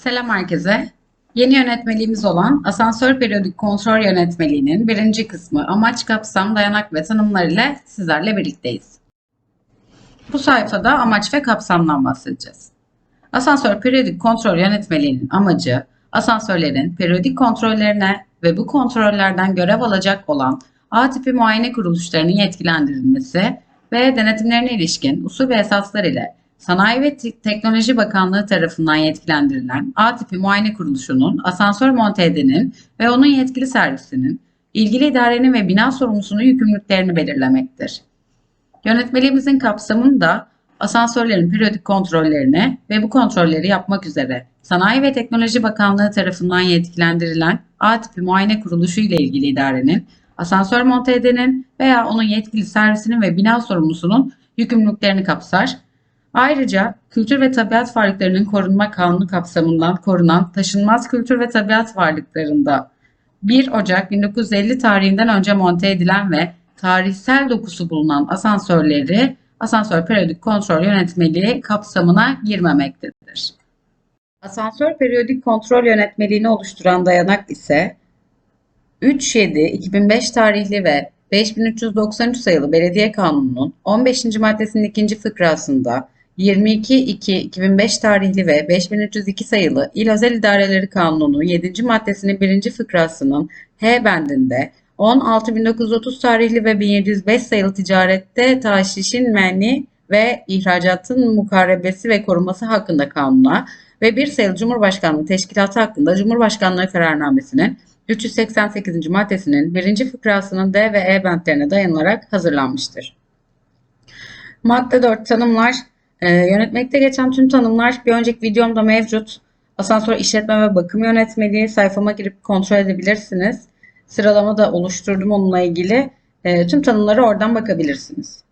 Selam herkese. Yeni yönetmeliğimiz olan Asansör Periyodik Kontrol Yönetmeliğinin birinci kısmı amaç, kapsam, dayanak ve tanımlar ile sizlerle birlikteyiz. Bu sayfada amaç ve kapsamdan bahsedeceğiz. Asansör Periyodik Kontrol Yönetmeliğinin amacı, asansörlerin periyodik kontrollerine ve bu kontrollerden görev alacak olan A tipi muayene kuruluşlarının yetkilendirilmesi ve denetimlerine ilişkin usul ve esaslar ile Sanayi ve Te- Teknoloji Bakanlığı tarafından yetkilendirilen A tipi muayene kuruluşunun, asansör monte edenin ve onun yetkili servisinin, ilgili idarenin ve bina sorumlusunun yükümlülüklerini belirlemektir. Yönetmeliğimizin kapsamında asansörlerin periyodik kontrollerini ve bu kontrolleri yapmak üzere Sanayi ve Teknoloji Bakanlığı tarafından yetkilendirilen A tipi muayene kuruluşu ile ilgili idarenin, asansör monte edenin veya onun yetkili servisinin ve bina sorumlusunun yükümlülüklerini kapsar. Ayrıca kültür ve tabiat varlıklarının korunma kanunu kapsamından korunan taşınmaz kültür ve tabiat varlıklarında 1 Ocak 1950 tarihinden önce monte edilen ve tarihsel dokusu bulunan asansörleri asansör periyodik kontrol yönetmeliği kapsamına girmemektedir. Asansör periyodik kontrol yönetmeliğini oluşturan dayanak ise 3-7-2005 tarihli ve 5393 sayılı Belediye Kanunu'nun 15. maddesinin ikinci fıkrasında 22-2-2005 tarihli ve 5302 sayılı İl Özel İdareleri Kanunu'nun 7. maddesinin 1. fıkrasının H bendinde 16.930 tarihli ve 1705 sayılı ticarette taşişin menni ve ihracatın mukarebesi ve koruması hakkında kanuna ve bir sayılı Cumhurbaşkanlığı Teşkilatı hakkında Cumhurbaşkanlığı kararnamesinin 388. maddesinin 1. fıkrasının D ve E bentlerine dayanılarak hazırlanmıştır. Madde 4 tanımlar. Ee, yönetmekte geçen tüm tanımlar bir önceki videomda mevcut. Asansör işletme ve bakım yönetmeliği sayfama girip kontrol edebilirsiniz. Sıralama da oluşturdum onunla ilgili. Ee, tüm tanımları oradan bakabilirsiniz.